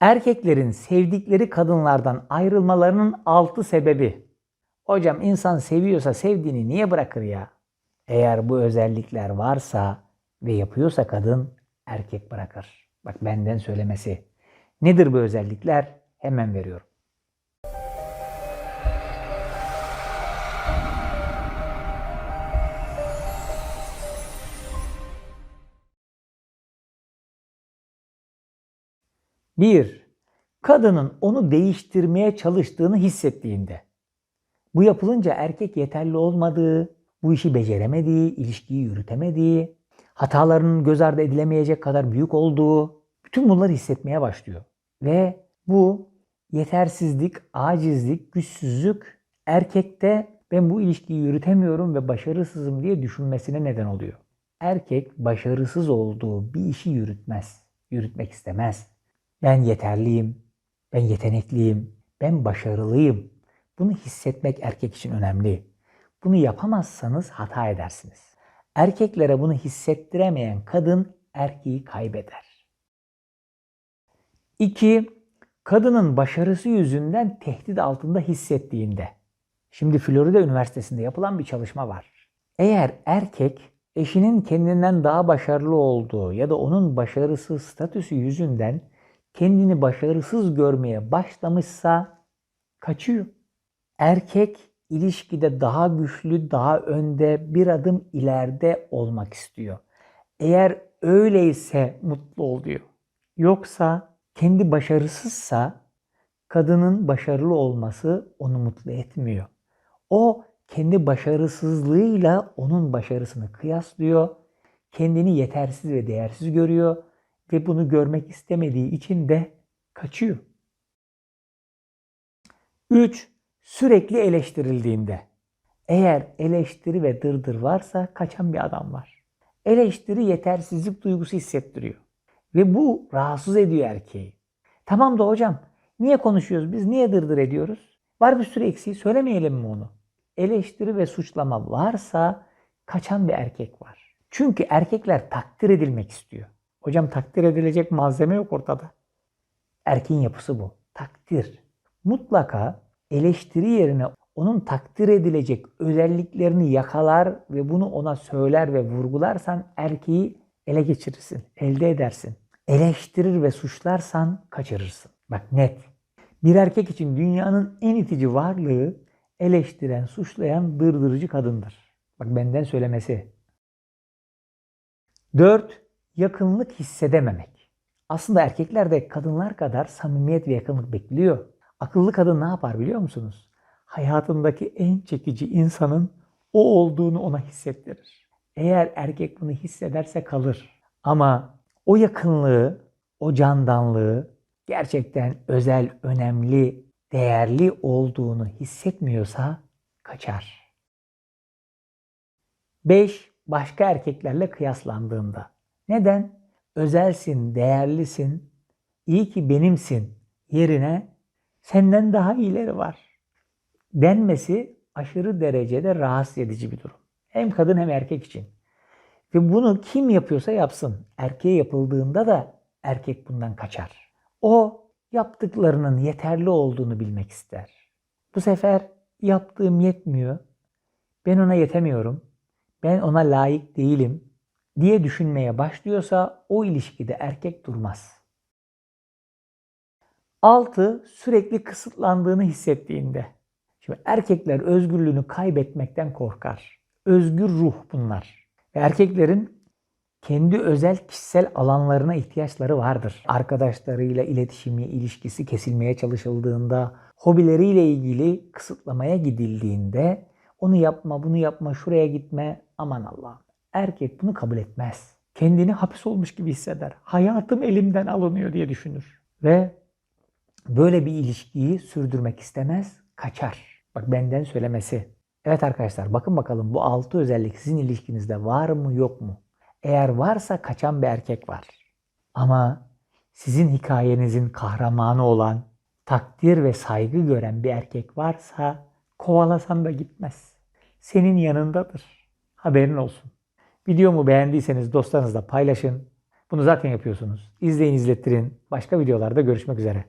Erkeklerin sevdikleri kadınlardan ayrılmalarının altı sebebi. Hocam insan seviyorsa sevdiğini niye bırakır ya? Eğer bu özellikler varsa ve yapıyorsa kadın erkek bırakır. Bak benden söylemesi. Nedir bu özellikler? Hemen veriyorum. Bir, kadının onu değiştirmeye çalıştığını hissettiğinde. Bu yapılınca erkek yeterli olmadığı, bu işi beceremediği, ilişkiyi yürütemediği, hatalarının göz ardı edilemeyecek kadar büyük olduğu, bütün bunları hissetmeye başlıyor. Ve bu yetersizlik, acizlik, güçsüzlük erkekte ben bu ilişkiyi yürütemiyorum ve başarısızım diye düşünmesine neden oluyor. Erkek başarısız olduğu bir işi yürütmez, yürütmek istemez. Ben yeterliyim, ben yetenekliyim, ben başarılıyım. Bunu hissetmek erkek için önemli. Bunu yapamazsanız hata edersiniz. Erkeklere bunu hissettiremeyen kadın erkeği kaybeder. 2. Kadının başarısı yüzünden tehdit altında hissettiğinde. Şimdi Florida Üniversitesi'nde yapılan bir çalışma var. Eğer erkek eşinin kendinden daha başarılı olduğu ya da onun başarısız statüsü yüzünden kendini başarısız görmeye başlamışsa kaçıyor. Erkek ilişkide daha güçlü, daha önde, bir adım ileride olmak istiyor. Eğer öyleyse mutlu oluyor. Yoksa kendi başarısızsa kadının başarılı olması onu mutlu etmiyor. O kendi başarısızlığıyla onun başarısını kıyaslıyor. Kendini yetersiz ve değersiz görüyor ve bunu görmek istemediği için de kaçıyor. 3. Sürekli eleştirildiğinde. Eğer eleştiri ve dırdır varsa kaçan bir adam var. Eleştiri yetersizlik duygusu hissettiriyor. Ve bu rahatsız ediyor erkeği. Tamam da hocam niye konuşuyoruz biz? Niye dırdır ediyoruz? Var bir sürü eksiği söylemeyelim mi onu? Eleştiri ve suçlama varsa kaçan bir erkek var. Çünkü erkekler takdir edilmek istiyor. Hocam takdir edilecek malzeme yok ortada. Erkeğin yapısı bu. Takdir. Mutlaka eleştiri yerine onun takdir edilecek özelliklerini yakalar ve bunu ona söyler ve vurgularsan erkeği ele geçirirsin, elde edersin. Eleştirir ve suçlarsan kaçırırsın. Bak net. Bir erkek için dünyanın en itici varlığı eleştiren, suçlayan, dırdırıcı kadındır. Bak benden söylemesi. 4 yakınlık hissedememek. Aslında erkekler de kadınlar kadar samimiyet ve yakınlık bekliyor. Akıllı kadın ne yapar biliyor musunuz? Hayatındaki en çekici insanın o olduğunu ona hissettirir. Eğer erkek bunu hissederse kalır. Ama o yakınlığı, o candanlığı gerçekten özel, önemli, değerli olduğunu hissetmiyorsa kaçar. 5. Başka erkeklerle kıyaslandığında. Neden? Özelsin, değerlisin, iyi ki benimsin yerine senden daha iyileri var. Denmesi aşırı derecede rahatsız edici bir durum. Hem kadın hem erkek için. Ve bunu kim yapıyorsa yapsın. Erkeğe yapıldığında da erkek bundan kaçar. O yaptıklarının yeterli olduğunu bilmek ister. Bu sefer yaptığım yetmiyor. Ben ona yetemiyorum. Ben ona layık değilim diye düşünmeye başlıyorsa o ilişkide erkek durmaz. 6. Sürekli kısıtlandığını hissettiğinde. Şimdi erkekler özgürlüğünü kaybetmekten korkar. Özgür ruh bunlar. Ve erkeklerin kendi özel kişisel alanlarına ihtiyaçları vardır. Arkadaşlarıyla iletişimi, ilişkisi kesilmeye çalışıldığında, hobileriyle ilgili kısıtlamaya gidildiğinde onu yapma, bunu yapma, şuraya gitme aman Allah'ım. Erkek bunu kabul etmez. Kendini hapis olmuş gibi hisseder. Hayatım elimden alınıyor diye düşünür. Ve böyle bir ilişkiyi sürdürmek istemez, kaçar. Bak benden söylemesi. Evet arkadaşlar bakın bakalım bu altı özellik sizin ilişkinizde var mı yok mu? Eğer varsa kaçan bir erkek var. Ama sizin hikayenizin kahramanı olan, takdir ve saygı gören bir erkek varsa kovalasan da gitmez. Senin yanındadır. Haberin olsun. Videomu beğendiyseniz dostlarınızla paylaşın. Bunu zaten yapıyorsunuz. İzleyin izlettirin. Başka videolarda görüşmek üzere.